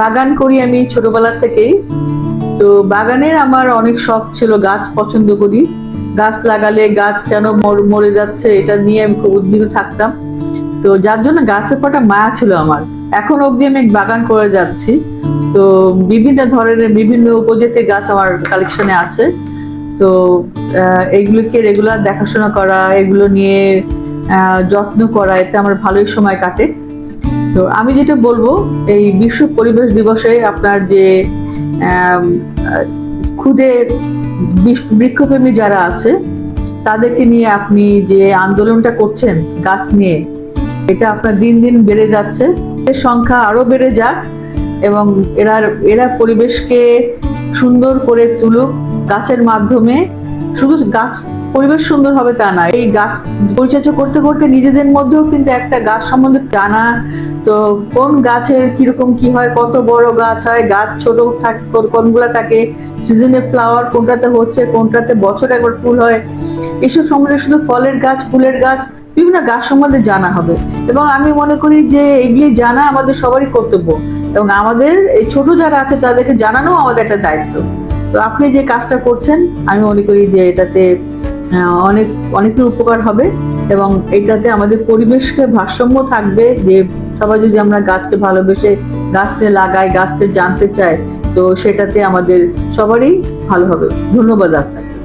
বাগান করি আমি ছোটবেলা থেকেই। তো বাগানের আমার অনেক শখ ছিল, গাছ পছন্দ করি। গাছ লাগালে গাছ কেন মরে যাচ্ছে এটা নিয়ে আমি খুব উদ্বিগ্ন থাকতাম। তো যার জন্য গাছের কটা মায়া ছিল আমার। এখন অবধি আমি বাগান করে যাচ্ছি। তো বিভিন্ন ধরনের বিভিন্ন উপজাতির গাছ আমার কালেকশনে আছে। তো এগুলোকে রেগুলার দেখাশোনা করা, এগুলো নিয়ে যত্ন করা, এতে আমার ভালোই সময় কাটে। তো আমি যেটা বলব, এই বিশ্ব পরিবেশ দিবসে আপনার যে খুদে বৃক্ষপ্রেমী যারা আছে, তাদেরকে নিয়ে আপনি যে আন্দোলনটা করছেন, গাছ নিয়ে, এটা আপনার দিন দিন বেড়ে যাচ্ছে। এর সংখ্যা আরও বেড়ে যাক এবং এরা এরা পরিবেশকে সুন্দর করে তুলুক। গাছের মাধ্যমে শুধু গাছ পরিবেশ সুন্দর হবে তা না। এই গাছ পরিচর্যা করতে করতে নিজেদের মধ্যেও কিন্তু একটা গাছ সম্বন্ধে জানা। তো কোন গাছের কীরকম কি হয়, কত বড় গাছ হয়, গাছ ছোট থাকে কোন- কোনগুলা থাকে সিজনে ফ্লাওয়ার কোনটাতে হচ্ছে, কোনটাতে বছর একবার ফুল হয়। এসব সম্বন্ধে শুধু ফলের গাছ, ফুলের গাছ, বিভিন্ন গাছ সম্বন্ধে জানা হবে। এবং আমি মনে করি যে এগুলি জানা আমাদের সবারই কর্তব্য। এবং আমাদের এই ছোট যারা আছে তাদেরকে জানানো আমাদের একটা দায়িত্ব। তো আপনি যে কাজটা করছেন, আমি মনে করি যে এটাতে অনেক অনেকই উপকার হবে এবং এটাতে আমাদের পরিবেশকে ভারসাম্য থাকবে যে সবাই যদি আমরা গাছকে ভালোবেসে গাছকে লাগাই গাছকে জানতে চাই তো সেটাতে আমাদের সবারই ভালো হবে। ধন্যবাদ আপনাকে।